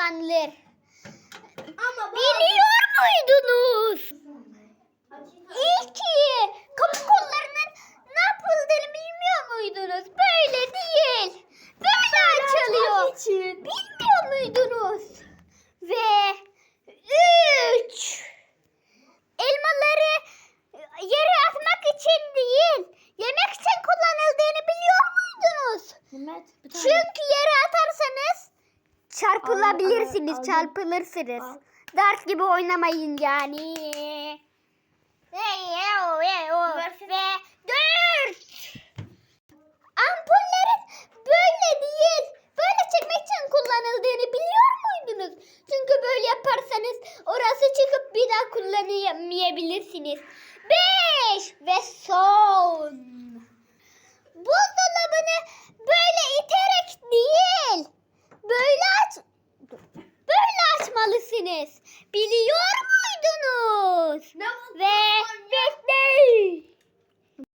olabilir. Ama Biliyor muydunuz? İlki kapı kollarının ne yapıldığını bilmiyor muydunuz? Böyle değil. Böyle açılıyor. için. Bilmiyor muydunuz? Ve üç. Elmaları yere atmak için değil, yemek için kullanıldığını biliyor muydunuz? Tane. Çünkü çarpılabilirsiniz, Al, al, al. çarpılırsınız. Al. Dart gibi oynamayın yani. Ve dört. Ampullerin böyle değil, böyle çekmek için kullanıldığını biliyor muydunuz? Çünkü böyle yaparsanız orası çıkıp bir daha kullanamayabilirsiniz. Beş ve son. Buzdolabını böyle iterek değil, böyle aç, böyle açmalısınız. Biliyor